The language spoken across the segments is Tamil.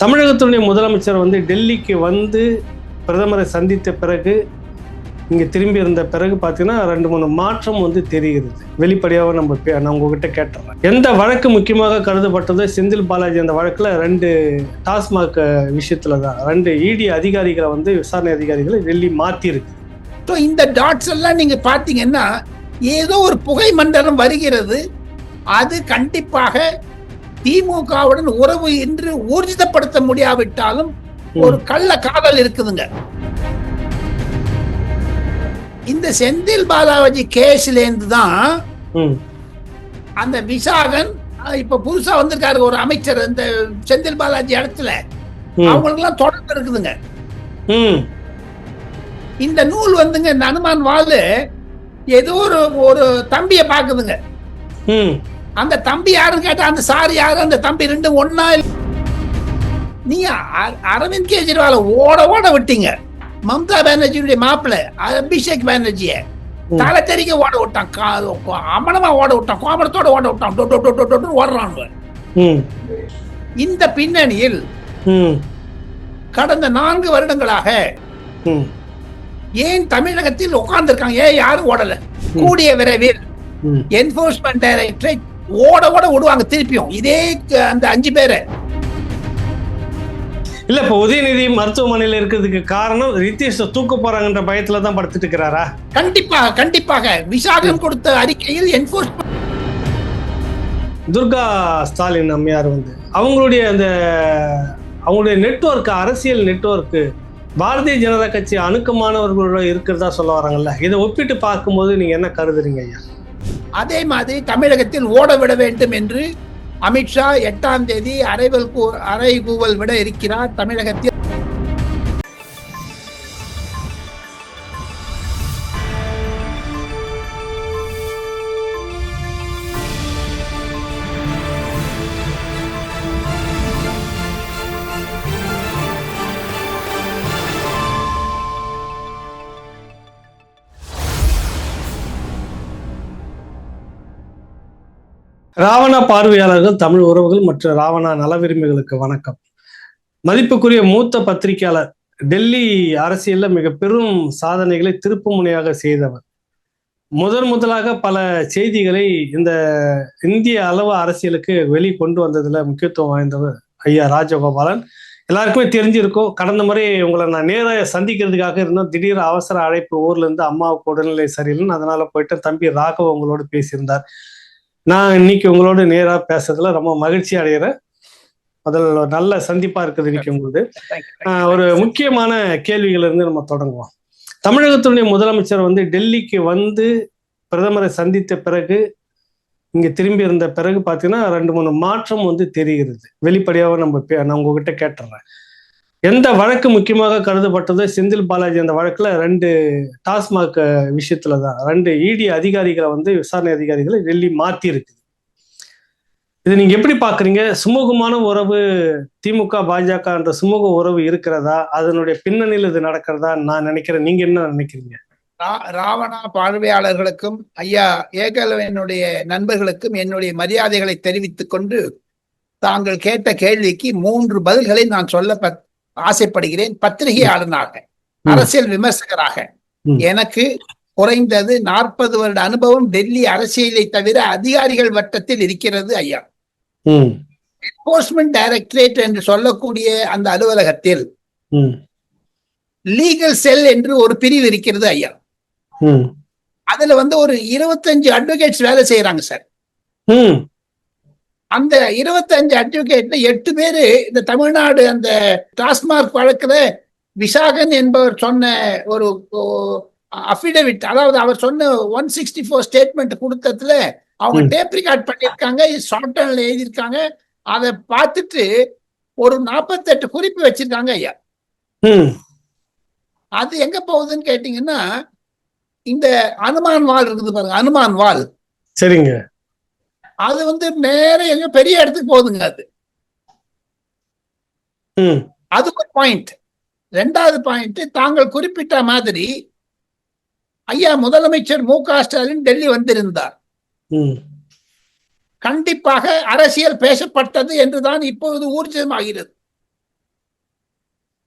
தமிழகத்தினுடைய முதலமைச்சர் வந்து டெல்லிக்கு வந்து பிரதமரை சந்தித்த பிறகு இங்கே திரும்பி இருந்த பிறகு பார்த்தீங்கன்னா ரெண்டு மூணு மாற்றம் வந்து தெரிகிறது. வெளிப்படையாக நம்ம பே- நான் உங்ககிட்ட கேட்டுறேன். எந்த வழக்கு முக்கியமாக கருதப்பட்டதோ செந்தில் பாலாஜி அந்த வழக்கில் ரெண்டு டாஸ்மாக் விஷயத்துல தான் ரெண்டு இடி அதிகாரிகளை வந்து விசாரணை அதிகாரிகளை டெல்லி மாற்றிருக்கு ஸோ இந்த டாட்ஸ் எல்லாம் நீங்கள் பார்த்தீங்கன்னா ஏதோ ஒரு புகை மண்டலம் வருகிறது. அது கண்டிப்பாக திமுகவுடன் உறவு என்று ஊர்ஜிதப்படுத்த முடியாவிட்டாலும் ஒரு கள்ள காதல் இருக்குதுங்க. இந்த செந்தில் பாலாஜி கேஸ்ல இருந்து தான் அந்த விசாகன் இப்ப புதுசா வந்திருக்காரு ஒரு அமைச்சர் இந்த செந்தில் பாலாஜி இடத்துல. அவங்களுக்கு எல்லாம் தொடர்பு இருக்குதுங்க. இந்த நூல் வந்துங்க இந்த அனுமான் வாழு ஏதோ ஒரு ஒரு தம்பிய பாக்குதுங்க அந்த தம்பி யாருன்னு கேட்டா அந்த சார் யாரு? அந்த தம்பி ரெண்டும் ஒன்னா அ- அரவிந்த் கெஜ்ரிவால ஓட ஓட விட்டீங்க. மம்தா பானர்ஜியுடைய மாப்பிள்ள அபிஷேக் பானர்ஜிய. தலை தெறிக்க ஓட விட்டான் அமனமா ஓட விட்டான் கோமரத்தோட ஓட விட்டான் ஓடுறான் இந்த பின்னணியில் கடந்த நான்கு வருடங்களாக ஏன் தமிழகத்தில் உட்கார்ந்திருக்காங்க? ஏன் யாரும் ஓடல? கூடிய விரைவில் என்போர்ஸ்மெண்ட் டைரக்டரேட் ஓட ஓட விடுவாங்க திருப்பியும். இதே அந்த அஞ்சு பேரை. இல்ல இப்ப உதயநிதி மருத்துவமனையில இருக்கிறதுக்கு காரணம் ரித்தீஷ் தூக்க போறாங்கன்ற பயத்துல தான் படுத்துட்டு இருக்கிறாரா? கண்டிப்பாக. கண்டிப்பாக விசாகம் கொடுத்த அறிக்கையில் என்போர்ஸ்மெண்ட் துர்கா ஸ்டாலின் அம்மையார் வந்து அவங்களுடைய அந்த அவங்களுடைய நெட்வொர்க் அரசியல் நெட்வொர்க் பாரதிய ஜனதா கட்சி அணுக்கமானவர்களோட இருக்கிறதா சொல்ல வராங்கல்ல? இதை ஒப்பிட்டு பார்க்கும்போது நீங்க என்ன கருதுறீங்க ஐயா? அதே மாதிரி தமிழகத்தில் ஓட விட வேண்டும் என்று அமித்ஷா எட்டாம் தேதி அரைவல் கூ- அறை விட இருக்கிறார் தமிழகத்தில். ராவணா பார்வையாளர்கள் தமிழ் உறவுகள் மற்றும் ராவணா நலவிரும்பிகளுக்கு வணக்கம். மதிப்புக்குரிய மூத்த பத்திரிகையாளர் டெல்லி அரசியலில் மிக பெரும் சாதனைகளை திருப்பு முனையாக செய்தவர். முதன் முதலாக பல செய்திகளை இந்த இந்திய அளவு அரசியலுக்கு வெளி கொண்டு வந்ததுல முக்கியத்துவம் வாய்ந்தவர் ஐயா ராஜகோபாலன். எல்லாருக்குமே தெரிஞ்சிருக்கும். கடந்த முறை உங்களை நான் நேராக சந்திக்கிறதுக்காக இருந்தோம். திடீர் அவசர அழைப்பு ஊர்ல இருந்து அம்மாவுக்கு உடல்நிலை சரியில்லைன்னு அதனால போயிட்டு தம்பி ராகவ உங்களோட பேசியிருந்தார். நான் இன்னைக்கு உங்களோட நேரா பேசுறதுல ரொம்ப மகிழ்ச்சி அடைகிறேன் அதில் நல்ல சந்திப்பா இருக்குது இன்னைக்கு உங்களுக்கு ஆஹ் ஒரு முக்கியமான கேள்விகள் இருந்து நம்ம தொடங்குவோம். தமிழகத்தினுடைய முதலமைச்சர் வந்து டெல்லிக்கு வந்து பிரதமரை சந்தித்த பிறகு இங்க திரும்பி இருந்த பிறகு பார்த்தீங்கன்னா ரெண்டு மூணு மாற்றம் வந்து தெரிகிறது. வெளிப்படையாக நம்ம நான் உங்ககிட்ட கேட்டுறேன். எந்த வழக்கு முக்கியமாக கருதப்பட்டது? செந்தில் பாலாஜி அந்த வழக்கில் ரெண்டு டாஸ்மாக் விஷயத்துல தான் ரெண்டு இடி அதிகாரிகளை வந்து விசாரணை அதிகாரிகளை டெல்லி மாத்தி இருக்குது இது நீங்க எப்படி பாக்குறீங்க சுமூகமான உறவு திமுக பாஜக என்ற சுமூக உறவு இருக்கிறதா? அதனுடைய பின்னணியில் இது நடக்கிறதா? நான் நினைக்கிறேன். நீங்க என்ன நினைக்கிறீங்க? ரா- ராவணா பார்வையாளர்களுக்கும் ஐயா ஏகலவனுடைய நண்பர்களுக்கும் என்னுடைய மரியாதைகளை தெரிவித்துக் கொண்டு தாங்கள் கேட்ட கேள்விக்கு மூன்று பதில்களை நான் சொல்ல பத்- ஆசைப்படுகிறேன். பத்திரிகையாளனாக. அரசியல் விமர்சகராக. எனக்கு குறைந்தது நாற்பது வருட அனுபவம் டெல்லி அரசியலை தவிர அதிகாரிகள் வட்டத்தில் இருக்கிறது ஐயா. என்போர்ஸ்மெண்ட் டைரக்டரேட் என்று சொல்லக்கூடிய அந்த அலுவலகத்தில் லீகல் செல் என்று ஒரு பிரிவு இருக்கிறது ஐயா. அதுல வந்து ஒரு இருபத்தஞ்சு அட்வொகேட்ஸ் வேலை செய்யறாங்க சார். அந்த இருபத்தஞ்சு அட்வொகேட்ல எட்டு பேரு இந்த தமிழ்நாடு அந்த டாஸ்மார்க் வழக்குல விசாகன் என்பவர் சொன்ன ஒரு அஃபிடவிட் அதாவது அவர் சொன்ன ஒன் சிக்ஸ்டி ஃபோர் ஸ்டேட்மெண்ட் கொடுத்ததுல அவங்க. டேப் ரெக்கார்ட் பண்ணியிருக்காங்க ஷார்ட் ஹேண்ட்ல எழுதியிருக்காங்க. அதை பார்த்துட்டு ஒரு நாற்பத்தெட்டு குறிப்பு வச்சிருக்காங்க ஐயா. அது எங்க போகுதுன்னு கேட்டீங்கன்னா இந்த அனுமான் வால் இருக்குது பாருங்க அனுமான் வால். சரிங்க. அது வந்து நேர எங்க பெரிய இடத்துக்கு போகுதுங்க அது. ம். அது ஒரு பாயிண்ட் ரெண்டாவது பாயிண்ட் தாங்கள் குறிப்பிட்ட மாதிரி ஐயா முதலமைச்சர் மு க ஸ்டாலின் டெல்லி வந்திருந்தார். கண்டிப்பாக அரசியல் பேசப்பட்டது என்றுதான் இப்பொழுது ஊர்ஜிதமாகிறது.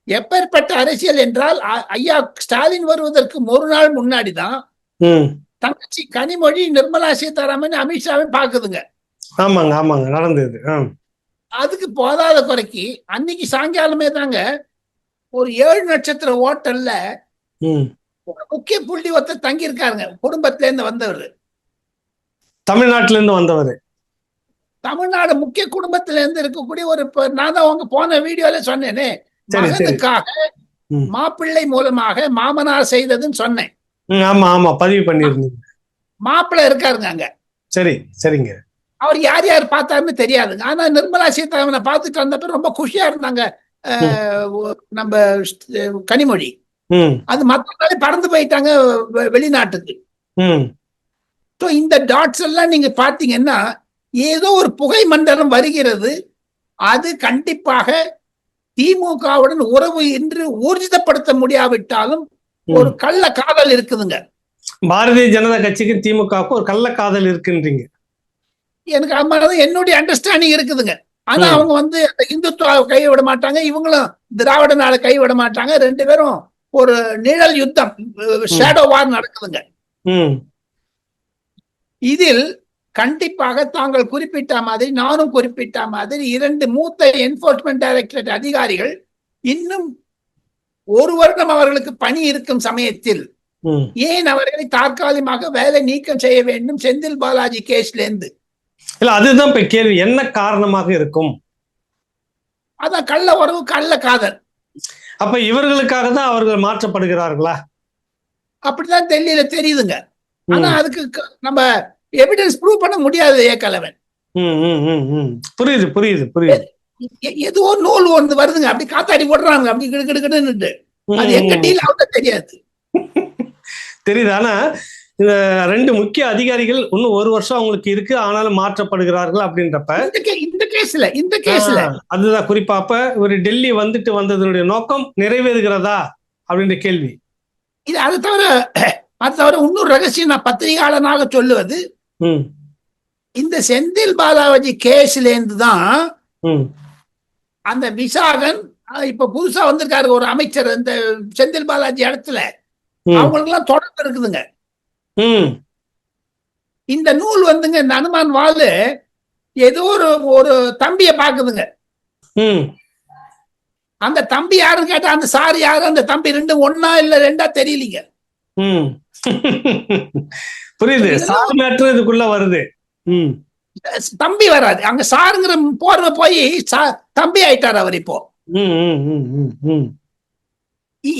எப்பேற்பட்ட அரசியல் என்றால் ஐயா ஸ்டாலின் வருவதற்கு ஒரு நாள் முன்னாடி தான் ம். தங்கச்சி கனிமொழி நிர்மலா சீதாராமன் அமித்ஷாவை பாக்குதுங்க ஆமாங்க ஆமாங்க நடந்தது. அதுக்கு போதாத குறைக்கு அன்னைக்கு சாயங்காலமே தாங்க ஒரு ஏழு நட்சத்திர ஹோட்டல்ல முக்கிய புள்ளி ஒருத்தர் தங்கி இருக்காருங்க குடும்பத்துல இருந்து வந்தவர். தமிழ்நாட்டுல இருந்து வந்தவர். தமிழ்நாடு முக்கிய குடும்பத்துல இருந்து இருக்கக்கூடிய ஒரு நான் தான் உங்க போன வீடியோல சொன்னேனே. மகனுக்காக. மாப்பிள்ளை மூலமாக மாமனார் செய்ததுன்னு சொன்னேன். ஆமா ஆமா பதிவு பண்ணியிருந்தீங்க. மாப்பிள்ளை இருக்காருங்க அங்க. சரி சரிங்க. அவர் யார் யார் பார்த்தாருன்னு தெரியாதுங்க. ஆனா நிர்மலா சீதாராமனை பார்த்துட்டு வந்தப்ப ரொம்ப குஷியா இருந்தாங்க நம்ம கனிமொழி. அது மத்தவங்களே பறந்து போயிட்டாங்க வெளிநாட்டுக்கு. ஸோ இந்த டாட்ஸ் எல்லாம் நீங்க பாத்தீங்கன்னா ஏதோ ஒரு புகை மண்டலம் வருகிறது. அது கண்டிப்பாக திமுகவுடன் உறவு என்று ஊர்ஜிதப்படுத்த முடியாவிட்டாலும். ஒரு கள்ள காதல் இருக்குதுங்க. பாரதிய ஜனதா கட்சிக்கும் திமுகவுக்கும் ஒரு கள்ளக்காதல் இருக்குன்றீங்க. எனக்கு அது என்னுடைய அண்டர்ஸ்டாண்டிங் இருக்குதுங்க. ஆனா. அவங்க வந்து இந்துத்துவாவை கைவிட மாட்டாங்க இவங்களும் திராவிட நாளை கைவிட மாட்டாங்க. ரெண்டு பேரும் ஒரு நிழல் யுத்தம் ஷேடோ வார் நடக்குதுங்க. இதில் கண்டிப்பாக தாங்கள் குறிப்பிட்ட மாதிரி நானும் குறிப்பிட்ட மாதிரி இரண்டு மூத்த என்போர்ஸ்மெண்ட் டைரக்டரேட் அதிகாரிகள் இன்னும் ஒரு வருடம் அவர்களுக்கு பணி இருக்கும் சமயத்தில் ஏன் அவர்களை தற்காலிகமாக வேலை நீக்கம் செய்ய வேண்டும் செந்தில் பாலாஜி கேஸ்ல இருந்து இல்ல அதுதான் இப்ப கேள்வி. என்ன காரணமாக இருக்கும்? அதான் கள்ள உறவு கள்ள காதல். அப்ப இவர்களுக்காக தான் அவர்கள் மாற்றப்படுகிறார்களா? அப்படிதான் டெல்லியில தெரியுதுங்க. ஆனா அதுக்கு நம்ம எவிடன்ஸ் ப்ரூவ் பண்ண முடியாது ம், ம். புரியுது புரியுது புரியுது. ஏதோ நூல் ஒன்று வருதுங்க. அப்படி காத்தாடி போடுறாங்க அப்படி கிடு கிடு கிடுன்னுட்டு. அது எங்க. டீல் ஆகுது தெரியாது. தெரியுது. ஆனா இந்த ரெண்டு முக்கிய அதிகாரிகள் இன்னும் ஒரு வருஷம் அவங்களுக்கு இருக்கு. ஆனாலும் மாற்றப்படுகிறார்கள் அப்படின்றப்ப. இந்த கேஸ்ல இந்த கேஸ்ல. அதுதான். குறிப்பா அப்ப ஒரு டெல்லி வந்துட்டு வந்ததனுடைய நோக்கம் நிறைவேறுகிறதா அப்படின்ற கேள்வி. இது அது தவிர அது தவிர இன்னொரு ரகசியம் நான் பத்திரிகையாளனாக சொல்லுவது இந்த செந்தில் பாலாஜி கேஸ்ல இருந்து தான் அந்த விசாகன் இப்ப புதுசா வந்திருக்காரு ஒரு அமைச்சர் இந்த செந்தில் பாலாஜி இடத்துல. அவங்களுக்கு எல்லாம் தொடர்பு இருக்குதுங்க. இந்த நூல் வந்துங்க இந்த அனுமான் வாலு ஏதோ ஒரு ஒரு தம்பிய பாக்குதுங்க அந்த தம்பி யாருன்னு கேட்டா அந்த சார் யாரு அந்த தம்பி ரெண்டும் ஒன்னா இல்ல ரெண்டா தெரியலீங்க. புரியுது. இதுக்குள்ள வருது. தம்பி வராது. அங்க சாருங்கிற போர்வை போய் தம்பி ஆயிட்டார் அவர் இப்போ.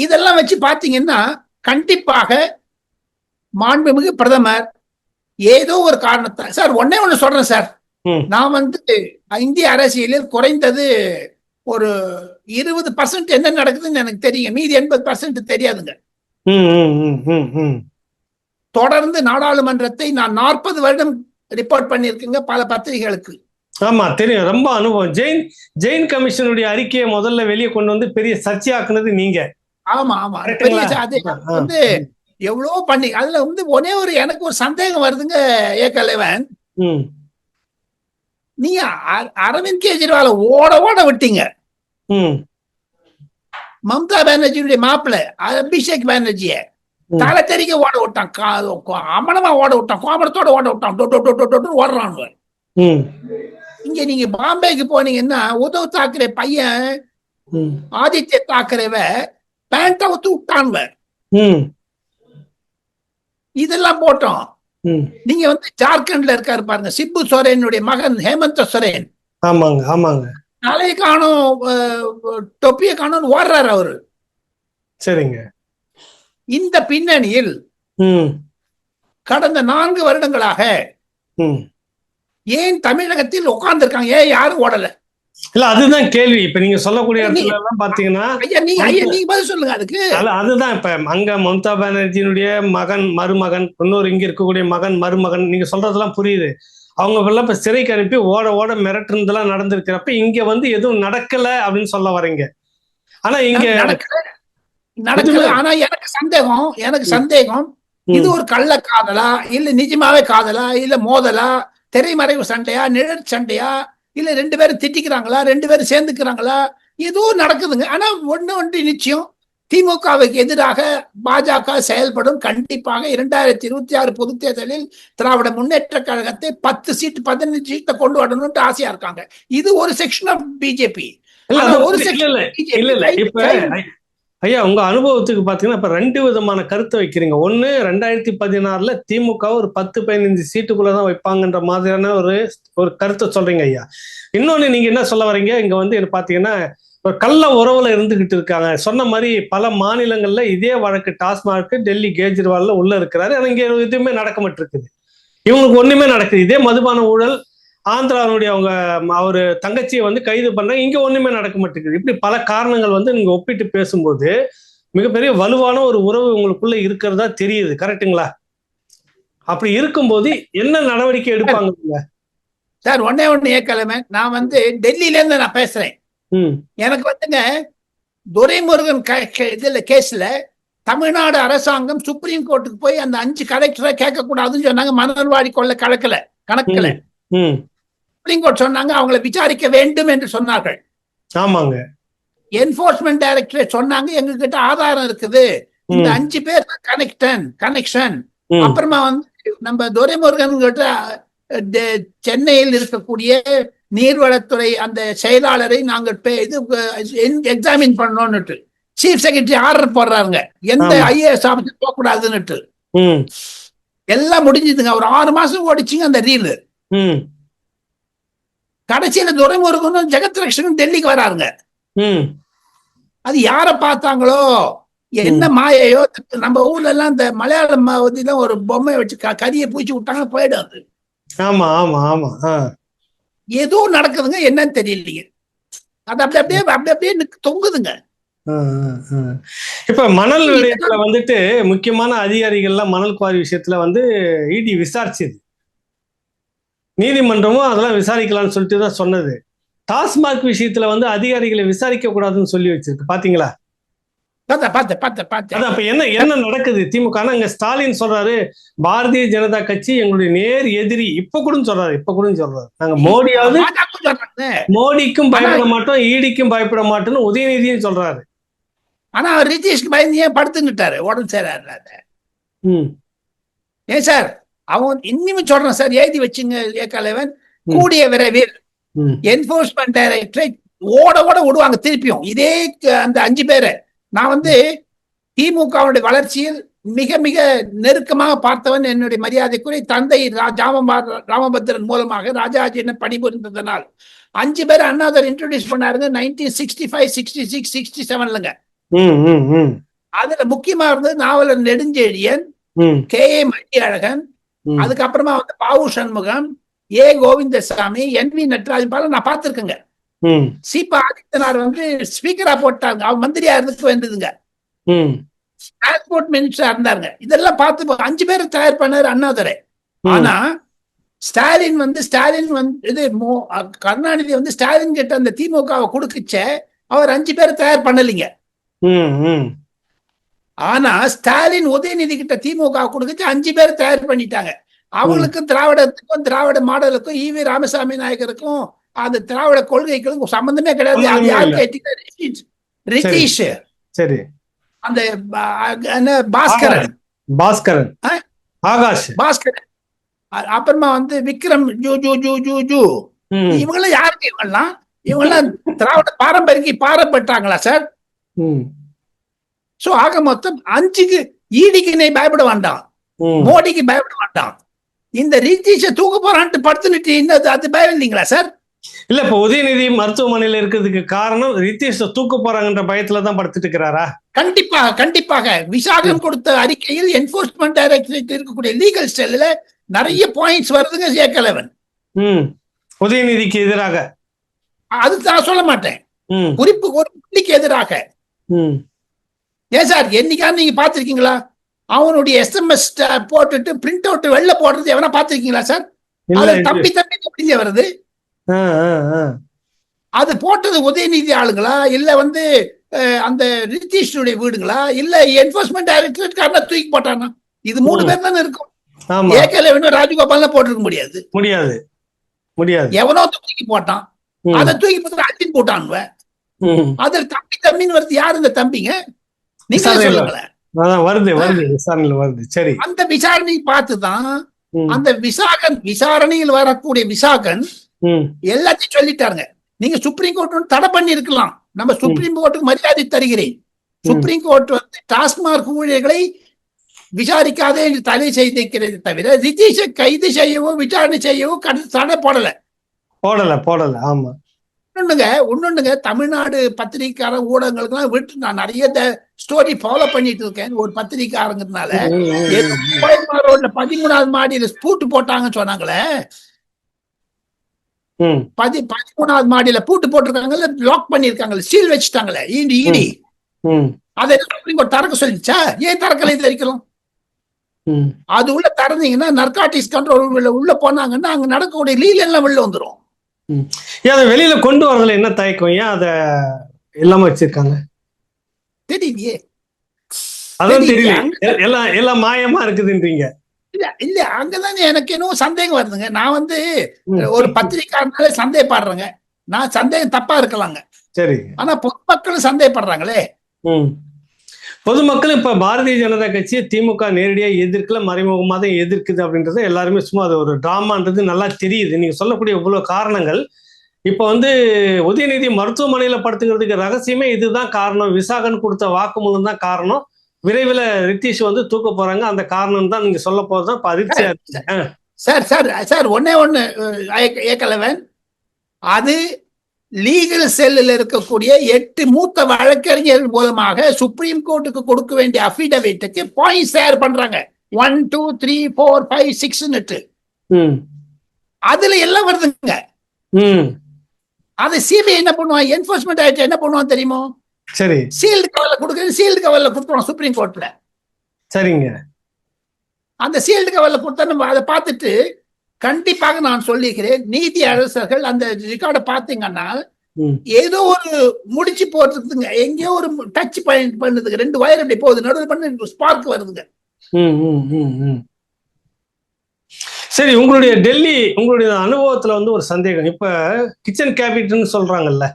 இதெல்லாம் வச்சு பாத்தீங்கன்னா கண்டிப்பாக மாண்புமிகு பிரதமர் ஏதோ ஒரு காரணத்தை சார் ஒன்னே ஒண்ணு சொல்றேன் சார். நான் வந்து இந்திய அரசியலில் குறைந்தது ஒரு இருபது பர்சன்ட் என்ன நடக்குதுன்னு எனக்கு தெரியும். மீதி எண்பது பர்சன்ட் தெரியாதுங்க. தொடர்ந்து நாடாளுமன்றத்தை நான் நாற்பது வருடம் ரிப்போர்ட் பண்ணியிருக்கேங்க பல பத்திரிகைகளுக்கு. ஆமா தெரியும். ரொம்ப அனுபவம். ஜெயின் ஜெயின் கமிஷனுடைய அறிக்கையை முதல்ல வெளியே கொண்டு வந்து பெரிய சர்ச்சையாக்குனது நீங்க. ஆமா ஆமா. அது. வந்து எவ்வளவோ பண்ணி அதுல வந்து ஒரே ஒரு எனக்கு ஒரு சந்தேகம் வருதுங்க ஏகலைவன். ம். நீங்க அ- அரவிந்த் கெஜ்ரிவால ஓட ஓட விட்டீங்க. மம்தா பானர்ஜியுடைய மாப்பிள்ள அபிஷேக் பானர்ஜிய. தலை தெறிக்க ஓட விட்டான் அமனமா ஓட விட்டான் கோபரத்தோட ஓட விட்டான் டொ- டொ- டொ- டொ- டொன்னு ஓடுறான் அவன். ம். இங்க நீங்க பாம்பேக்கு போனீங்கன்னா உத்தவ் தாக்கரே பையன் ஆதித்ய தாக்கரேவ பேண்ட் அவுத்து விட்டான்வ இதெல்லாம் போட்டோம். நீங்க வந்து ஜார்க்கண்ட்ல இருக்காரு பாருங்க சிப்பு சோரேனுடைய மகன் ஹேமந்த சோரேன். ஆமாங்க ஆமாங்க. தலையை காணும் தொப்பியை காணும் ஓடுறாரு அவரு. சரிங்க. இந்த பின்னணியில் கடந்த நான்கு வருடங்களாக ஏன் தமிழகத்தில் உட்கார்ந்திருக்காங்க? ஏன் யாரும் ஓடல? இல்ல அதுதான் கேள்வி. இப்ப நீங்க சொல்லக்கூடிய இடத்துல எல்லாம் பாத்தீங்கன்னா ஐயா நீங்க ஐயா நீங்க பதில் சொல்லுங்க அதுக்கு. அதுதான் இப்ப அங்க மம்தா பானர்ஜியினுடைய மகன் மருமகன் இன்னொரு இங்க இருக்கக்கூடிய மகன் மருமகன் நீங்க சொல்றதெல்லாம் புரியுது. அவங்க எல்லாம் இப்ப சிறைக்கு அனுப்பி ஓட ஓட மிரட்டுனதெல்லாம் நடந்திருக்கிறப்ப இங்க வந்து எதுவும் நடக்கல அப்படின்னு சொல்ல வரீங்க. ஆனா இங்க இதுல- ஆனா எனக்கு சந்தேகம் எனக்கு சந்தேகம். இது ஒரு கள்ள காதலா இல்ல நிஜமாவே காதலா இல்ல மோதலா திரைமறைவு சண்டையா நிழற் சண்டையா இல்ல ரெண்டு பேரும் திட்டிக்கிறாங்களா ரெண்டு பேரும் சேர்ந்துக்கிறாங்களா ஏதோ நடக்குதுங்க. ஆனா ஒண்ணு ஒன்று நிச்சயம் திமுகவுக்கு எதிராக பாஜக செயல்படும் கண்டிப்பாக இரண்டாயிரத்தி இருபத்தி ஆறு பொதுத் தேர்தலில் திராவிட முன்னேற்ற கழகத்தை பத்து சீட் பதினஞ்சு சீட்டை கொண்டு வரணும்னு ஆசையா இருக்காங்க. இது ஒரு செக்ஷன் ஆஃப் பிஜேபி ஒரு இல்ல, ஐயா உங்க அனுபவத்துக்கு பாத்தீங்கன்னா இப்ப ரெண்டு விதமான கருத்தை வைக்கிறீங்க. ஒண்ணு ரெண்டாயிரத்தி பதினாறுல திமுக ஒரு பத்து பதினஞ்சு சீட்டுக்குள்ளதான் வைப்பாங்கன்ற மாதிரியான ஒரு ஒரு கருத்தை சொல்றீங்க ஐயா. இன்னொன்னு நீங்க என்ன சொல்ல வரீங்க? இங்க வந்து என்ன பாத்தீங்கன்னா ஒரு கள்ள உறவுல இருந்துகிட்டு இருக்காங்க. சொன்ன மாதிரி பல மாநிலங்கள்ல இதே வழக்கு டாஸ்மார்க் டெல்லி கேஜ்ரிவால்ல உள்ள இருக்கிறாரு. ஆனா இங்க எதுவுமே நடக்க மாட்டிருக்குது. இவங்களுக்கு ஒண்ணுமே நடக்குது. இதே மதுபான ஊழல் ஆந்திராவுடைய அவங்க அவரு தங்கச்சியை வந்து கைது பண்ணாங்க இங்க ஒண்ணுமே நடக்க மாட்டேங்குது. இப்படி பல காரணங்கள் வந்து நீங்க ஒப்பிட்டு பேசும்போது மிகப்பெரிய வலுவான ஒரு உறவு உங்களுக்குள்ள இருக்கிறதா தெரியுது. கரெக்ட்டுங்களா? அப்படி இருக்கும்போது என்ன நடவடிக்கை எடுப்பாங்க சார் ஒன்னே ஒண்ணு ஏக்கலமே நான் வந்து டெல்லியில இருந்து நான் பேசுறேன். எனக்கு வந்துங்க துரைமுருகன் இதுல கேஸ்ல தமிழ்நாடு அரசாங்கம் சுப்ரீம் கோர்ட்டுக்கு போய் அந்த அஞ்சு கலெக்டரை கேட்க கூடாதுன்னு சொன்னாங்க. மணல்வாடி கொள்ள கணக்குல. கணக்குல சுப்ரீம் கோர்ட் சொன்னாங்க அவங்களை விசாரிக்க வேண்டும் என்று சொன்னார்கள். ஆமாங்க. என்போர்ஸ்மெண்ட் டைரக்டரேட் சொன்னாங்க எங்க கிட்ட ஆதாரம் இருக்குது. இந்த அஞ்சு பேர் கனெக்டன் கனெக்ஷன் அப்புறமா வந்து நம்ம துரைமுருகன் கிட்ட சென்னையில் இருக்கக்கூடிய நீர்வளத்துறை அந்த செயலாளரை நாங்கள் இது எக்ஸாமின் பண்ணோம்னுட்டு சீஃப் செக்ரட்டரி ஆர்டர் போடுறாங்க எந்த. ஐஏஎஸ் ஆஃபீஸர் போக கூடாதுன்னுட்டு ம், எல்லாம் முடிஞ்சதுங்க. ஒரு ஆறு மாசம் ஓடிச்சுங்க அந்த ரீல் கடைசியில துரைமுருகனும் ஜெகத் ரக்ஷனும் டெல்லிக்கு வராருங்க. அது யார பார்த்தாங்களோ? என்ன மாயையோ? நம்ம ஊர்ல எல்லாம் இந்த மலையாளம் எல்லாம் ஒரு பொம்மையை வச்சு க- கரியை பூச்சி விட்டாங்க போயிடும் அது. ஆமா ஆமா ஆமா ஏதோ நடக்குதுங்க என்னன்னு தெரியலையே. அது அப்படி அப்படியே அப்படி அப்படியே தொங்குதுங்க. இப்ப மணல் விடயத்துல வந்துட்டு முக்கியமான அதிகாரிகள்லாம் மணல் குவாரி விஷயத்துல வந்து இடி விசாரிச்சது. நீதிமன்றமும் அதெல்லாம் விசாரிக்கலாம்னு சொல்லிட்டு தான் சொன்னது. டாஸ்மாக் விஷயத்துல வந்து அதிகாரிகளை விசாரிக்க கூடாதுன்னு சொல்லி வச்சிருக்கு. பாத்தீங்களா? அப்ப என்ன என்ன நடக்குது? திமுக இங்க ஸ்டாலின் சொல்றாரு பாரதிய ஜனதா கட்சி எங்களுடைய நேர் எதிரி. இப்ப கூட சொல்றாரு இப்ப கூட சொல்றாரு. நாங்க மோடியாவது. மோடிக்கும் பயப்பட மாட்டோம் ஈடிக்கும் பயப்பட மாட்டோம்னு உதயநிதியும் சொல்றாரு. ஆனா ரித்தீஷ்க்கு பயந்து ஏன் படுத்துக்கிட்டாரு? உடம்பு சேராது ம். ஏன் சார்? அவன் இன்னும் சொல்றான் சார் எழுதி வச்சுங்க ம். கூடிய விரைவில் என்போர்ஸ்மெண்ட் டைரக்டரேட் ஓட ஓட விடுவாங்க திருப்பியும். இதே அந்த அஞ்சு பேரை. நான் வந்து திமுகவுடைய வளர்ச்சியில் மிக மிக நெருக்கமாக பார்த்தவன் என்னுடைய மரியாதைக்குரிய தந்தை ராமபா- ராமபத்ரன் மூலமாக ராஜாஜின்னு பணிபுரிந்ததனால். அஞ்சு பேர் அண்ணாதர் introduce பண்ணாருங்க nineteen sixty five sixty six sixty செவன்லங்க அதுல முக்கியமா இருந்தது நாவலர் நெடுஞ்செழியன் கே ஏ மணியழகன் அதுக்கப்புறமா வந்து பாவு Shanmugam A Govindasamy N V Natrajan பால நான் பார்த்திருக்கேங்க. சீபா ஆதித்தனார் வந்து ஸ்பீக்கரா போட்டாங்க. அவன் மந்திரியா இருந்து வேண்டியதுங்க டிரான்ஸ்போர்ட் மினிஸ்டரா இருந்தாருங்க. இதெல்லாம் பார்த்து அஞ்சு பேரை தயார் பண்ணாரு அண்ணாதுரை. ஆனா ஸ்டாலின் வந்து ஸ்டாலின் வந்து இது கருணாநிதி வந்து ஸ்டாலின் கிட்ட அந்த திமுகவை கொடுக்குச்ச அவர் அஞ்சு பேரை தயார் பண்ணலைங்க. ஆனா ஸ்டாலின் உதயநிதி கிட்ட திமுக கொடுக்குச்சு அஞ்சு பேரை தயார் பண்ணிட்டாங்க. அவங்களுக்கும் திராவிடத்துக்கும் திராவிட மாடலுக்கும் ஈவி ராமசாமி நாயக்கருக்கும் அந்த திராவிட கொள்கைகளுக்கும் சம்பந்தமே கிடையாது. அது யாரு. கேட்டீங்கன்னா. ரித்தீஷ் சரி. அந்த பாஸ்கரன். பாஸ்கரன்? ஆகாஷ். பாஸ்கரன். அப்புறமா வந்து விக்ரம் ஜூ ஜூ ஜூ ஜூ ஜூ. ம். இவங்கெல்லாம் யாருக்கு இவங்கெல்லாம்? இவங்கெல்லாம் திராவிட பாரம்பரிய பாரப்பட்டாங்களா சார்? சோ ஆக மொத்தம் அஞ்சுக்கு ஈடிக்கு நீ பயப்பட வேண்டாம். மோடிக்கு பயப்பட வேண்டாம். இந்த ரித்தீஷ தூக்க போறான்ட்டு படுத்துனுட்டு இன்னது அது பயம் இல்லைங்களா சார் இல்ல இப்ப உதயநிதி மருத்துவமனையில இருக்கிறதுக்கு காரணம் ரித்தீஷ் தூக்க போறாங்கன்ற பயத்துல தான் படுத்துட்டு இருக்கிறாரா? கண்டிப்பாக கண்டிப்பாக. விசாகம் கொடுத்த அறிக்கையில் என்போர்ஸ்மெண்ட் டைரக்டரேட் இருக்கக்கூடிய லீகல் ஸ்டைல நிறைய பாயிண்ட்ஸ் வருதுங்க சேக்கலவன் ம். உதயநிதிக்கு எதிராக. அது நான் சொல்ல மாட்டேன். குறிப்பு ஒரு புள்ளிக்கு எதிராக. ஏன் சார் என்னைக்காவது நீங்க பாத்திருக்கீங்களா அவனுடைய எஸ்எம்எஸ் போட்டுட்டு பிரிண்ட் அவுட் வெளில போடுறது எவனா பாத்திருக்கீங்களா சார்? அது. தம்பி தம்பி தம்பி வருது. அது போட்டது உதயநிதி ஆளுங்களா? இல்ல வந்து அந்த ரித்தீஷனுடைய வீடுங்களா? இல்ல என்போர்ஸ்மெண்ட் டைரக்டரேட் தூக்கி போட்டானா? இது மூணு. பேர் தானே இருக்கும். ஏகல வேணும் ராஜகோபால் போட்டிருக்க முடியாது. முடியாது. முடியாது. எவனோ தூக்கி போட்டான். அதை தூக்கி போட்டு அடிச்சு போட்டானுவ. அதுல தம்பி தம்பின்னு வருது. யாரு இந்த தம்பிங்க? நீங்க விசாரணையில. சொல்லுங்களேன். அதான் வருது வருது விசாரணையில வருது. சரி. அந்த விசாரணை பார்த்துதான் அந்த விசாகன் விசாரணையில் வரக்கூடிய விசாகன் எல்லாத்தையும் சொல்லிட்டாருங்க. நீங்க சுப்ரீம் கோர்ட் வந்து தடை பண்ணி இருக்கலாம் நம்ம சுப்ரீம் கோர்ட்டுக்கு மரியாதை தருகிறேன். சுப்ரீம் கோர்ட் வந்து டாஸ்மாக் ஊழியர்களை விசாரிக்காதே என்று தடை செய்திருக்கிறது தவிர ரிதீஷை கைது செய்யவோ விசாரணை செய்யவோ தடை போடல. போடல போடல ஆமா. இன்னொன்னுங்க இன்னொன்னுங்க தமிழ்நாடு பத்திரிக்கையாளர் ஊடகங்களுக்கெல்லாம் விட்டு நான் நிறைய ஸ்டோரி ஃபாலோ பண்ணிட்டு இருக்கேன். ஒரு கோயம்புத்தூர் ரோட்ல பதிமூணாவது மாடியில பூட்டு போட்டாங்கன்னு சொன்னாங்களே. பதி பதிமூணாவது மாடியில பூட்டு போட்டிருக்காங்கல்ல லாக் பண்ணிருக்காங்கல்ல சீல் வச்சுட்டாங்களே ஈடி ஈடி. அதை திறக்க சொல்லிச்சா ஏன் திறக்கல இது வரைக்கும் ம். அது உள்ள திறந்தீங்கன்னா நர்காட்டிக்ஸ் கண்ட்ரோல் உள்ள போனாங்கன்னா அங்க நடக்கக்கூடிய லீல் எல்லாம் வெளில வந்துரும். ஏன் அதை வெளியில கொண்டு வரதுல என்ன தயக்கம்? ஏன் அத இல்லாம வச்சிருக்காங்க? தெரியலையே அதான் தெரியல. எல்லாம் எல்லாம் மாயமா இருக்குதுன்றீங்க. இல்ல இல்ல அங்கதானே எனக்கு இன்னும் சந்தேகம் வருதுங்க. நான் வந்து. ஒரு பத்திரிக்கையாளனாலே சந்தேகப்படுறேங்க. நான் சந்தேகம் தப்பா இருக்கலாங்க. சரி. ஆனா பொதுமக்களும் சந்தேகப்படுறாங்களே. பொதுமக்கள் இப்ப பாரதிய ஜனதா கட்சியை திமுக நேரடியா எதிர்க்கல மறைமுகமா தான் எதிர்க்குது அப்படின்றது எல்லாருமே சும்மா அது ஒரு டிராமான்றது நல்லா தெரியுது. நீங்க சொல்லக்கூடிய இவ்வளவு காரணங்கள். இப்ப வந்து உதயநிதி மருத்துவமனையில படுத்துக்கிறதுக்கு ரகசியமே இதுதான் காரணம். விசாகன் கொடுத்த வாக்குமூலம் தான் காரணம். விரைவில் ரித்தீஷ் வந்து தூக்க போறாங்க. அந்த காரணம் தான் நீங்க சொல்ல போதுதான் இப்ப அதிர்ச்சியா இருக்கு. ஆ, சார் சார் சார் ஒன்னே ஏக்க- ஏக்கலவன் அது லீகல் செல்லில் இருக்கக்கூடிய எட்டு மூத்த வழக்கறிஞர் மூலமாக சுப்ரீம் கோர்ட்டுக்கு கொடுக்க வேண்டிய அபிடவிட்டுக்கு பாயிண்ட் ஷேர் பண்றாங்க. One two three four five six அதுல எல்லாம் வருதுங்க. அது சிபிஐ என்ன பண்ணுவான்? என்போர்ஸ்மெண்ட் ஆயிட்டு என்ன பண்ணுவான் தெரியுமோ? சரி. சீல்டு கவர்ல கொடுக்குறது சீல்டு கவர்ல கொடுத்துருவான் சுப்ரீம் கோர்ட்ல சரிங்க. அந்த சீல்டு கவர்ல கொடுத்தா நம்ம அதை பார்த்துட்டு கண்டிப்பாக நான் சொல்லிக்கிறேன் நீதி அரசர்கள் அந்த ரெக்கார்டை பார்த்தீங்கன்னா ஏதோ ஒரு முடிச்சு போறதுக்குங்க எங்கேயோ ஒரு டச் பாயிண்ட் பண்ணுதுங்க. ரெண்டு வயர் அப்படி போகுது. நடுவில் பண்ணி ஸ்பார்க் வருதுங்க. சரி உங்களுடைய டெல்லி உங்களுடைய அனுபவத்துல வந்து ஒரு சந்தேகம். இப்ப கிச்சன் கேபிட்னு சொல்றாங்கல்ல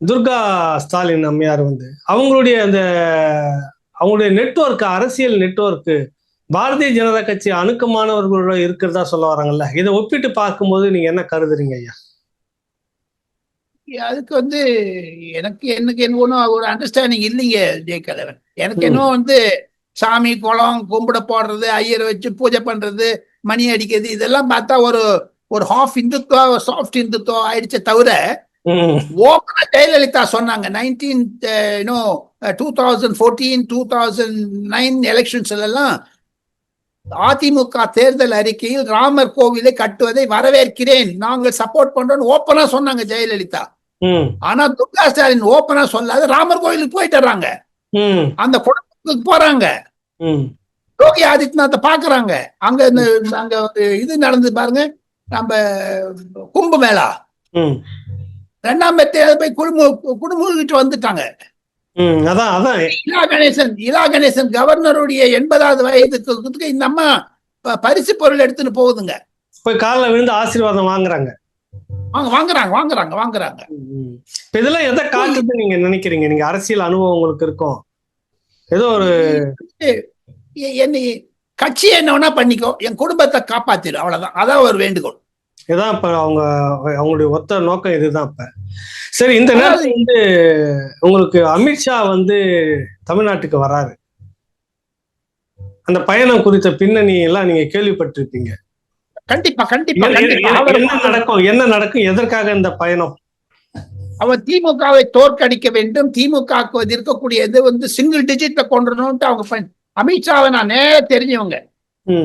துர்கா ஸ்டாலின் அம்மையார் வந்து அவங்களுடைய அந்த அவங்களுடைய நெட்வொர்க் அரசியல் நெட்வொர்க் பாரதிய ஜனதா கட்சி அணுக்கமானவர்களோட இருக்கிறதா சொல்ல வராங்கல்ல? இதை ஒப்பிட்டு பார்க்கும்போது நீங்க என்ன கருதுறீங்க ஐயா? அதுக்கு வந்து எனக்கு எனக்கு என்ன ஒன்றும் ஒரு அண்டர்ஸ்டாண்டிங் இல்லைங்க ஜெயகலவன் எனக்கு. என்ன வந்து சாமி குளம் கும்பிட போடுறது ஐயரை வச்சு பூஜை பண்றது மணி அடிக்கிறது இதெல்லாம் பார்த்தா ஒரு ஒரு ஹாஃப் இந்துத்துவா சாஃப்ட் இந்துத்துவா ஆயிடுச்சே தவிர ஓப்பனா ஜெயலலிதா சொன்னாங்க. Nineteen two thousand fourteen two thousand nine எலெக்ஷன்ஸ்ல எல்லாம் அதிமுக தேர்தல் அறிக்கையில் ராமர் கோவிலை கட்டுவதை வரவேற்கிறேன். நாங்கள் சப்போர்ட் பண்றோம்னு ஓப்பனா சொன்னாங்க ஜெயலலிதா. ஆனா துர்கா ஸ்டாலின் ஓப்பனா சொல்லாத ராமர் கோவிலுக்கு போயிட்டுறாங்க அந்த குடும்பத்துக்கு போறாங்க. யோகி ஆதித்யநாத்தை பாக்குறாங்க. அங்க அங்க இது நடந்து பாருங்க. நம்ம கும்பமேளா. ரெண்டாம் பெத்தையாவது போய் குடும்ப குடும்பம் வந்துட்டாங்க. அதான் அதான். இலா கணேசன் இலா கணேசன் கவர்னருடைய எண்பதாவது வயதுக்கு இந்த அம்மா பரிசு பொருள் எடுத்துன்னு போகுதுங்க. போய் காலில் விழுந்து ஆசீர்வாதம் வாங்குறாங்க. வாங்க வாங்குறாங்க வாங்குறாங்க வாங்குறாங்க. இதெல்லாம் எதை காட்டுது நீங்க நினைக்கிறீங்க? நீங்க அரசியல் அனுபவம் உங்களுக்கு இருக்கும். ஏதோ ஒரு என்னை கட்சி என்ன வேணா பண்ணிக்கோ என் குடும்பத்தை காப்பாத்திரு அவ்வளவுதான். அதான் ஒரு வேண்டுகோள். இதான் இப்ப அவங்க அவங்களுடைய ஒத்த நோக்கம் இதுதான் இப்ப. சரி இந்த நேரத்துல வந்து உங்களுக்கு அமித்ஷா வந்து தமிழ்நாட்டுக்கு வராரு. அந்த பயணம் குறித்த பின்னணி எல்லாம் நீங்க கேள்விப்பட்டிருப்பீங்க. கண்டிப்பா கண்டிப்பா என்ன- நடக்கும் என்ன நடக்கும் எதற்காக இந்த பயணம்? அவர் திமுகவை தோற்கடிக்க வேண்டும் திமுக இருக்கக்கூடிய இது வந்து சிங்கிள் டிஜிட்ல கொண்டுணும்ட்டு அவங்க அமித்ஷாவை நான் நேர தெரிஞ்சவங்க.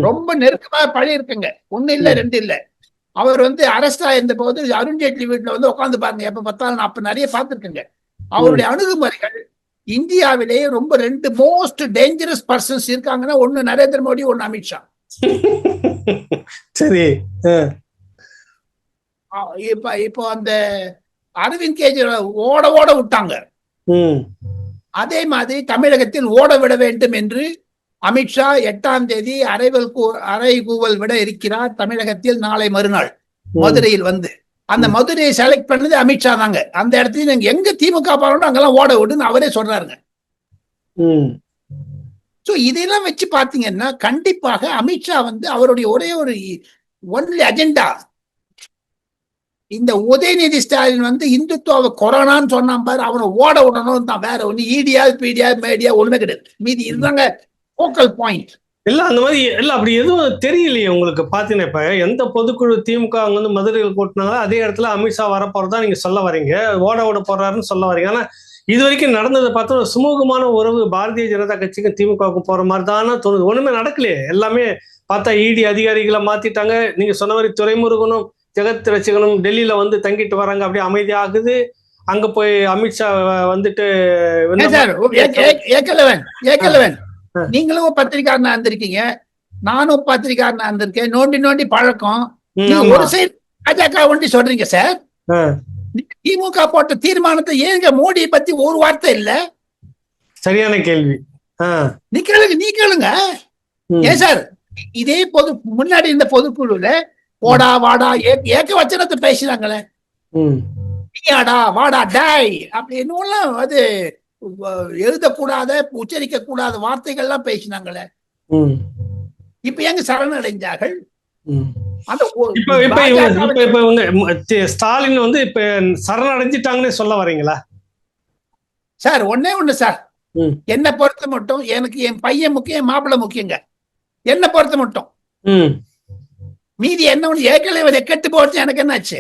ரொம்ப நெருக்கமா பழகி இருக்குங்க ஒண்ணு இல்ல. ரெண்டு இல்ல. அவர் வந்து அரஸ்டா இருந்த போது அருண்ஜேட்லி வீட்டுல வந்து உட்காந்து பாருங்க. எப்ப பார்த்தாலும் நான் அப்ப நிறைய பார்த்திருக்கேங்க. அவருடைய அணுகுமுறைகள் இந்தியாவிலேயே ரொம்ப ரெண்டு மோஸ்ட் டேஞ்சரஸ் பர்சன்ஸ் இருக்காங்கன்னா ஒண்ணு நரேந்திர மோடி ஒண்ணு அமித்ஷா சரி. இப்ப இப்போ அந்த அரவிந்த் கெஜ்ரிவால் ஓட ஓட விட்டாங்க. அதே மாதிரி தமிழகத்தில் ஓட விட வேண்டும் என்று அமித்ஷா எட்டாம் தேதி அரைவல் கூ அரை கூவல் விட இருக்கிறார் தமிழகத்தில் நாளை மறுநாள் மதுரையில் வந்து. அந்த மதுரையை செலக்ட் பண்ணது அமித்ஷா தாங்க. அந்த இடத்துல நீங்க எங்க திமுக பாருங்க அங்கெல்லாம் ஓட விடுன்னு அவரே சொல்றாருங்க. சோ இதெல்லாம் வச்சு பாத்தீங்கன்னா கண்டிப்பாக அமித்ஷா வந்து அவருடைய ஒரே ஒரு ஒன்லி அஜெண்டா இந்த உதயநிதி ஸ்டாலின் வந்து இந்துத்துவ கொரோனான்னு சொன்னான் பாரு அவனை ஓட விடணும் தான். வேற ஒண்ணு ஈடியா பீடியா மேடியா ஒண்ணுமே கிடையாது. மீதி இதுதாங்க ஃபோக்கல் பாயிண்ட் இல்ல அந்த மாதிரி இல்ல அப்படி எதுவும் தெரியலையே உங்களுக்கு பாத்தீங்கன்னா இப்ப எந்த பொதுக்குழு திமுக அவங்க வந்து மதுரையில் கூட்டினாங்களோ அதே இடத்துல அமித்ஷா வரப்போறதா நீங்க சொல்ல வரீங்க ஓட ஓட போறாருன்னு சொல்ல வரீங்க ஆனா இது வரைக்கும் நடந்ததை பார்த்தா ஒரு சுமூகமான உறவு பாரதிய ஜனதா கட்சிக்கும் திமுகவுக்கும் போற மாதிரி தானே தோணுது ஒண்ணுமே நடக்கலையே எல்லாமே பார்த்தா இடி அதிகாரிகளை மாத்திட்டாங்க நீங்க சொன்ன மாதிரி துறைமுருகனும் ஜெகத் ரசிகனும் டெல்லியில வந்து தங்கிட்டு வராங்க அப்படியே அமைதியாகுது அங்க போய் அமித்ஷா வந்துட்டு ஏக்கலவன். நீங்களும் பத்திரிக்காரனா இருந்திருக்கீங்க. நானும் பத்திரிக்காரனா இருந்திருக்கேன். நோண்டி நோண்டி பழக்கம். ஒரு சைடு பாஜக ஒண்டி சொல்றீங்க சார்? திமுக போட்ட தீர்மானத்தை ஏங்க மோடியை பத்தி ஒரு வார்த்தை இல்ல? சரியான கேள்வி. நீ கேளுங்க நீ கேளுங்க. ஏன் சார்? இதே பொது முன்னாடி இந்த பொதுக்குழுல போடா வாடா ஏக்க வச்சனத்தை பேசினாங்களே. நீயாடா வாடா டாய் அப்படின்னு அது எழுதக்கூடாத உச்சரிக்க கூடாத வார்த்தைகள்லாம் பேசினாங்களே. இப்ப எங்க சரணடைஞ்சார்கள்? ஸ்டாலின் வந்து இப்ப சரணடைஞ்சிட்டாங்கன்னே சொல்ல வரீங்களா? சார் ஒண்ணே ஒண்ணு சார். என்ன பொறுத்த மட்டும் எனக்கு என் பையன் முக்கியம் என் மாப்பிள்ளை முக்கியங்க. என்ன பொறுத்த மட்டும். மீதி என்ன ஒண்ணு ஏற்கனவே கெட்டு போச்சு எனக்கு என்னாச்சு?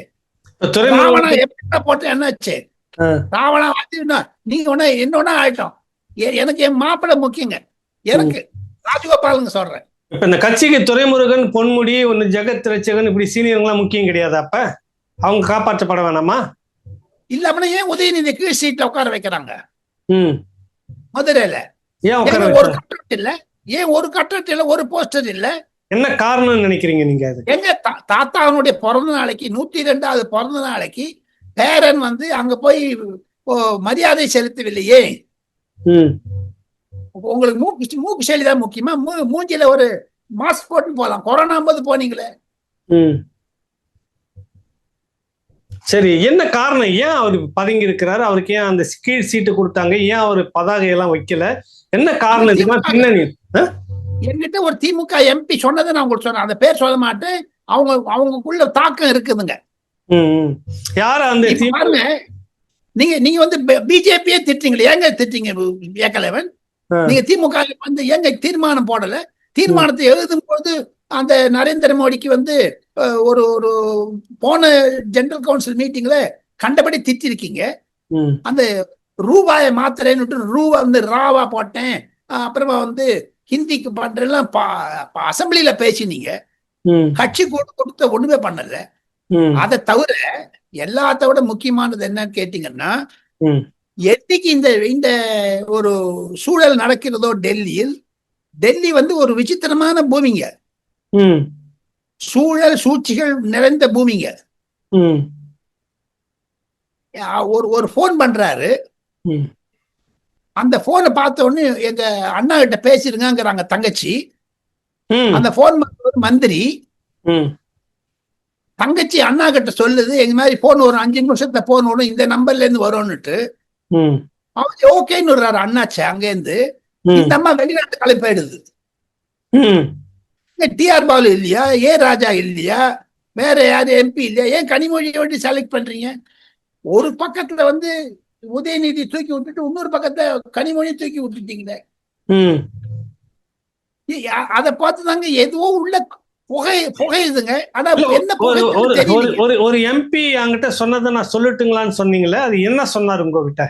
போட்டு என்னாச்சு? ஆ. ராவணா வந்து என்ன, நீங்க ஒண்ணு என்னொன்னா ஆயிட்டோம். எனக்கு என் மாப்பிள்ளை முக்கியங்க. எனக்கு ராஜகோபாலுங்க சொல்றேன். இப்ப இந்த கட்சிக்கு துரைமுருகன் பொன்முடி ஒன்னு ஜெகத் ரட்சகன் இப்படி சீனியர்லாம் முக்கியம் கிடையாது அப்ப? அவங்க காப்பாற்றப்பட வேணாமா? இல்ல அப்படின்னா ஏன் உதயநிதி கீழ் சீட்ல உட்கார வைக்கிறாங்க? ம். மதுரையில. ஏன் உட்கார ஒரு? கட்டடம் இல்ல? ஏன் ஒரு கட்டடம் இல்ல ஒரு போஸ்டர் இல்ல? என்ன காரணம்னு நினைக்கிறீங்க நீங்க அது? எங்க தாத்தாவுடைய பிறந்த நாளைக்கு நூத்தி ரெண்டாவது பிறந்த நாளைக்கு பேரன் வந்து அங்க போய் மரியாதை செலுத்தவில்லையே. உங்களுக்கு மூக்கு மூக்கு செயலி தான் முக்கியமா? மூ- மூஞ்சில ஒரு மாஸ்க் போட்டு போலாம். கொரோனா போது போனீங்களே. சரி என்ன காரணம்? ஏன் அவர் பதுங்கி இருக்கிறாரு அவருக்கு ஏன் அந்த கீழ் சீட்டு கொடுத்தாங்க? ஏன் அவர் பதாகை எல்லாம் வைக்கல? என்ன காரணம்? பின்னணி? என்கிட்ட ஒரு திமுக எம்பி சொன்னதை நான் உங்களுக்கு சொன்னேன். அந்த பேர் சொல்ல மாட்டேன். அவங்க அவங்களுக்குள்ள தாக்கம் இருக்குதுங்க. யாரு அந்த பாருங்க. நீங்க நீங்க வந்து பிஜேபியே திட்டுறீங்களே ஏங்க திட்டுறீங்க ஏக்கலவன்? ஆ. நீங்க திமுக வந்து ஏங்க தீர்மானம் போடல? தீர்மானத்தை எழுதும் போது அந்த நரேந்திர மோடிக்கு வந்து ஒரு ஒரு போன ஜெனரல் கவுன்சில் மீட்டிங்ல கண்டபடி திட்டிருக்கீங்க. அந்த ரூபாயை மாத்திரேன்னு ரூபா வந்து ராவா போட்டேன். அப்புறமா வந்து ஹிந்திக்கு பண்றெல்லாம் அசம்பிளில பேசினீங்க. கட்சி கூட கொடுத்த ஒண்ணுமே பண்ணல. அதை தவிர எல்லாத்த விட முக்கியமானது என்னன்னு கேட்டீங்கன்னா. என்னைக்கு இந்த இந்த ஒரு சூழல் நடக்கிறதோ டெல்லியில் டெல்லி வந்து ஒரு விசித்திரமான பூமிங்க. சூழல் சூழ்ச்சிகள் நிறைந்த பூமிங்க. ஒரு ஒரு ஃபோன் பண்றாரு. அந்த போனை பார்த்த உடனே எங்க அண்ணா கிட்ட பேசிருங்கிறாங்க தங்கச்சி. அந்த போன் மந்திரி தங்கச்சி அண்ணா கிட்ட சொல்லுது எங்க மாதிரி போன் ஒரு அஞ்சு நிமிஷத்துல போன் வரும் இந்த நம்பர்ல இருந்து வரும்னுட்டு. அவர் ஓகேன்னு விடுறாரு அண்ணாச்சி அங்கேருந்து. இந்த அம்மா வெளிநாட்டு ம். டிஆர் பாலு இல்லையா? ஏ ராஜா இல்லையா? வேற யாரு? எம்பி இல்லையா? ஏன் கனிமொழியை வண்டி செலக்ட் பண்றீங்க? ஒரு பக்கத்துல வந்து உதயநிதி தூக்கி விட்டுட்டு இன்னொரு பக்கத்துல கனிமொழி தூக்கி விட்டுட்டீங்களே. அதை பார்த்து தாங்க எதுவோ உள்ள புகை புகையுதுங்க. ஆனா என்ன ஒரு ஒரு ஒரு எம்பி என்கிட்ட சொன்னதை நான் சொல்லட்டுங்களான்னு சொன்னீங்களே அது என்ன சொன்னாரு உங்ககிட்ட?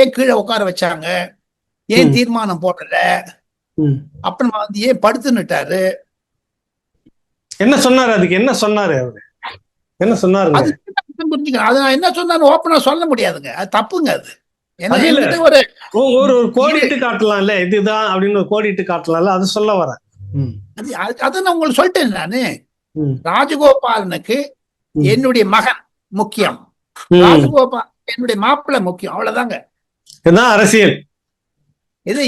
ஏன் கீழே உட்கார வச்சாங்க? ஏன். தீர்மானம் போடல. அப்புறமா வந்து ஏன் படுத்துன்னுட்டாரு? என்ன சொன்னாரு அதுக்கு? என்ன சொன்னாரு அவரு? என்ன சொன்னாருங்க? அது நான் என்ன சொன்னாலும் ஓப்பனா சொல்ல முடியாதுங்க. அது தப்புங்க அது. ஒரு ஒரு ஒரு கோடிட்டு காட்டலாம்ல இதுதான் அப்படின்னு ஒரு கோடிட்டு காட்டலாம்ல அது சொல்ல வரேன். அது- நான் உங்களுக்கு சொல்லிட்டேன் நானு. ராஜகோபாலனுக்கு. என்னுடைய மகன் முக்கியம். ராஜகோபால் என்னுடைய மாப்பிள்ளை முக்கியம் அவ்வளவுதாங்க. இதுதான் அரசியல். இது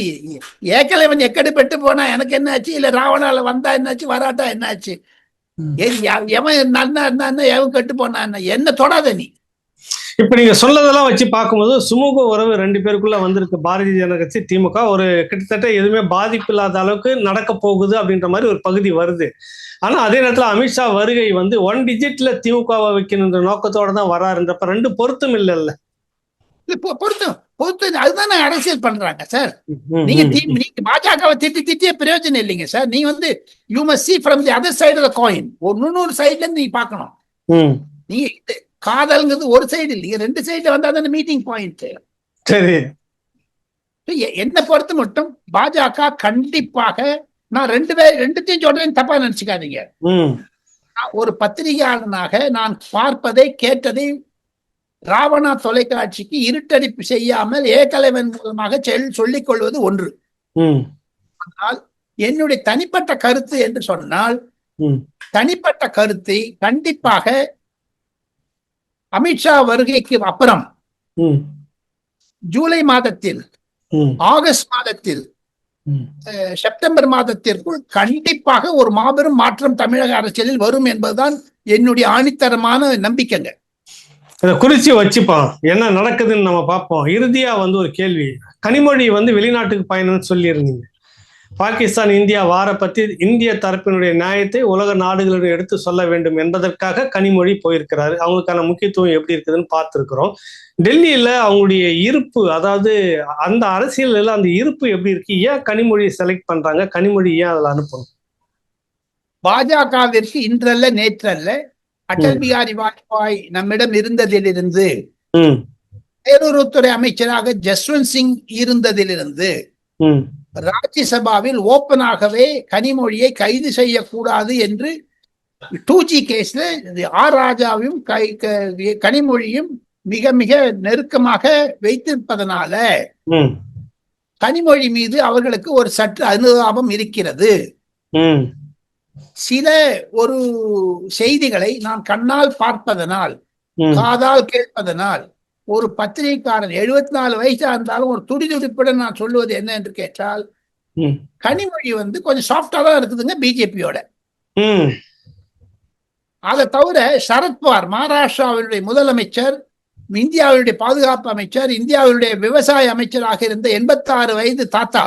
ஏக்கலைவன் எக்கடி பெட்டு போனா எனக்கு என்னாச்சு? இல்ல ராவணால வந்தா என்னாச்சு? வராட்டா என்னாச்சு? எவன் நன்னா இருந்தா எவன் கெட்டு போனா என்ன? என்ன தொடாத நீ. இப்ப நீங்க சொன்னதெல்லாம் வச்சு பார்க்கும்போது சுமூக உறவு ரெண்டு பேருக்குள்ள வந்திருக்கு. பாரதிய ஜனதா கட்சி திமுக. ஒரு கிட்டத்தட்ட எதுவுமே பாதிப்பு இல்லாத அளவுக்கு நடக்க போகுது அப்படின்ற மாதிரி ஒரு பகுதி வருது. ஆனா அதே நேரத்துல அமித்ஷா வருகை வந்து ஒன் டிஜிட்ல திமுகவை வைக்கணுன்ற நோக்கத்தோட தான் வராருன்றப்ப ரெண்டு பொருத்தம் இல்லைல்ல. இல்ல, பொருத்தம். பொருத்தம் அதுதானே அரசியல் பண்றாங்க சார். நீங்க தி- நீங்க பாஜகவை திட்டி திட்டிய பிரயோஜனம் இல்லைங்க சார். நீ வந்து you must see from the other side of coin ஒரு இன்னொரு சைடுல இருந்து நீ பார்க்கணும். ம். நீங்க காதல்ங்கிறது ஒரு சைடு இல்லைங்க ரெண்டு சைடுல வந்தா தானே மீட்டிங் பாயிண்ட் சரி. என்ன பொறுத்த மட்டும் பாஜக கண்டிப்பாக நான் ரெண்டு பேர் ரெண்டுத்தையும் சொல்றேன் தப்பா நினைச்சுக்காதீங்க. ஒரு பத்திரிகையாளனாக நான் பார்ப்பதை கேட்டதை ராவணா தொலைக்காட்சிக்கு இருட்டடிப்பு செய்யாமல் ஏகலைவன் மூலமாக செல் சொல்லிக் கொள்வது ஒன்று ஆனால் என்னுடைய தனிப்பட்ட கருத்து என்று சொன்னால் தனிப்பட்ட கருத்தை கண்டிப்பாக அமித்ஷா வருகைக்கு அப்புறம் ஜூலை மாதத்தில் ஆகஸ்ட் மாதத்தில் செப்டம்பர் மாதத்திற்குள் கண்டிப்பாக ஒரு மாபெரும் மாற்றம் தமிழக அரசியலில் வரும் என்பதுதான் என்னுடைய ஆணித்தரமான நம்பிக்கைங்க குறிச்சு வச்சுப்போம் என்ன நடக்குதுன்னு நம்ம பார்ப்போம். இறுதியா வந்து ஒரு கேள்வி. கனிமொழி வந்து வெளிநாட்டுக்கு பயணம்னு சொல்லியிருந்தீங்க. பாகிஸ்தான் இந்தியா வார பத்தி இந்திய தரப்பினுடைய நியாயத்தை உலக நாடுகளிடம் எடுத்து சொல்ல வேண்டும் என்பதற்காக கனிமொழி போயிருக்கிறாரு. அவங்களுக்கான முக்கியத்துவம் எப்படி இருக்குதுன்னு பார்த்துருக்குறோம். டெல்லியில அவங்களுடைய இருப்பு அதாவது அந்த அரசியல் அந்த இருப்பு எப்படி இருக்கு? ஏன் கனிமொழியை செலக்ட் பண்றாங்க? கனிமொழி ஏன் அதில் அனுப்பணும்? பாஜகவிற்கு இன்றல்ல நேற்றல்ல அடல் ம். பிகாரி வாஜ்பாய் நம்மிடம் இருந்ததிலிருந்து வேறொருத்துறை அமைச்சராக ஜஸ்வந்த் சிங் இருந்ததிலிருந்து ராஜ்யசபாவில் ஓப்பனாகவே கனிமொழியை கைது செய்யக்கூடாது என்று டூ ஜி கேஸ்ல ஆர் ராஜாவையும் கை கனிமொழியும் மிக மிக நெருக்கமாக வைத்திருப்பதனால கனிமொழி மீது அவர்களுக்கு ஒரு சற்று அனுதாபம் இருக்கிறது. சில ஒரு செய்திகளை நான் கண்ணால் பார்ப்பதனால் காதால் கேட்பதனால் ஒரு பத்திரிகைக்காரன் எழுபத்தி நாலு வயசா இருந்தாலும் ஒரு துடிதுடிப்புடன் நான் சொல்லுவது என்ன என்று கேட்டால் கனிமொழி வந்து கொஞ்சம் சாஃப்டா தான் இருக்குதுங்க பிஜேபியோட. அதை தவிர சரத்பவார் மகாராஷ்டிராவினுடைய முதலமைச்சர் இந்தியாவுடைய பாதுகாப்பு அமைச்சர் இந்தியாவுடைய விவசாய அமைச்சராக இருந்த எண்பத்தாறு வயது தாத்தா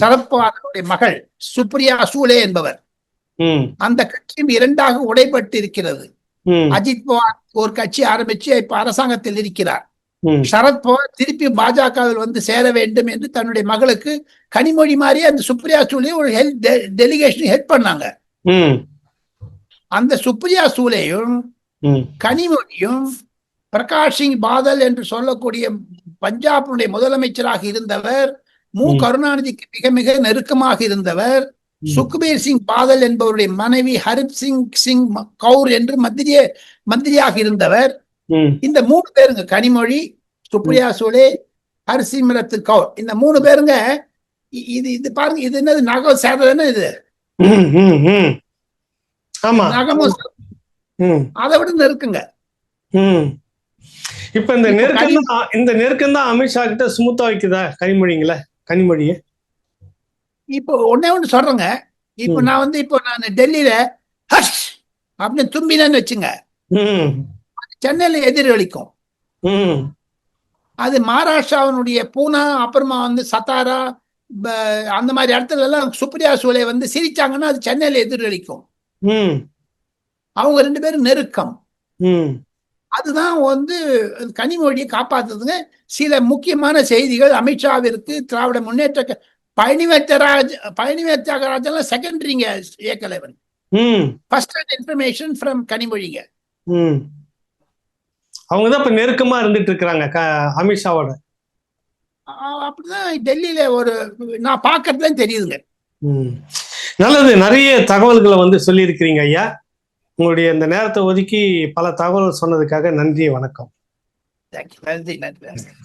சரத்பவாருடைய மகள் சுப்ரியா சூலே என்பவர். அந்த கட்சியும் இரண்டாக உடைபட்டு இருக்கிறது அஜித் பவார் ஒரு கட்சி ஆரம்பிச்சு இப்ப அரசாங்கத்தில் இருக்கிறார். சரத்பவார் திருப்பி பாஜகவில் வந்து சேர வேண்டும் என்று தன்னுடைய மகளுக்கு கனிமொழி மாதிரி அந்த சுப்ரியா சூலே ஒரு ஹெல்ப் டெலிகேஷன் ஹெல்ப் பண்ணாங்க. அந்த சுப்ரியா சூலேயும் கனிமொழியும் பிரகாஷ் சிங் பாதல் என்று சொல்லக்கூடிய பஞ்சாபினுடைய முதலமைச்சராக இருந்தவர் மு. கருணாநிதிக்கு மிக மிக நெருக்கமாக இருந்தவர். சுக்பீர் சிங் பாதல் என்பவருடைய மனைவி ஹரிப் சிங் சிங் கவுர் என்று மந்திரிய மந்திரியாக இருந்தவர். இந்த மூணு பேருங்க கனிமொழி சுப்ரியா சூலே ஹர்சிம்ரத் கவுர். இந்த மூணு பேருங்க இது இது பாருங்க இது என்னது நகம் சேதன இது? நகமும் அதை விட நெருக்குங்க. இப்ப இந்த நெருக்கம் இந்த நெருக்கம் தான் அமித்ஷா கிட்ட சுமுத்தா வைக்குதா கனிமொழிங்கள? கனிமொழிய? இப்போ ஒண்ணே ஒண்ணு சொல்றேங்க. இப்போ. நான் வந்து இப்போ நான் டெல்லியில ஹஷ்! அப்படின்னு தும்பினேன்னு வச்சுங்க. சென்னையில எதிரொலிக்கும் அது மகாராஷ்டிராவினுடைய பூனா அப்புறமா வந்து சத்தாரா அந்த மாதிரி இடத்துல எல்லாம் சுப்ரியா சூலே வந்து சிரிச்சாங்கன்னா அது சென்னையில எதிரொலிக்கும் ம், அவங்க ரெண்டு பேரும் நெருக்கம். ம், அதுதான் வந்து கனிமொழியை காப்பாத்துதுங்க சில முக்கியமான செய்திகள் அமித்ஷாவிற்கு திராவிட முன்னேற்ற பழனிவேத்தராஜ் பழனிவேத்தராஜெல்லாம் செகண்டரிங்க ஏக்கலைவன். ம், ஃபர்ஸ்ட் ஹேண்ட் இன்ஃபர்மேஷன் ஃப்ரம் கனிமொழிங்க. ம். அவங்கதான் இப்ப நெருக்கமா இருந்துட்டு இருக்கிறாங்க அமித்ஷாவோட. அப்படிதான் டெல்லியில ஒரு நான் பார்க்கறதுல தெரியுதுங்க. ம். நல்லது நிறைய தகவல்களை வந்து சொல்லியிருக்கிறீங்க ஐயா. உங்களுடைய இந்த நேரத்தை ஒதுக்கி பல தகவல் சொன்னதுக்காக நன்றி வணக்கம். நன்றி நன்றி.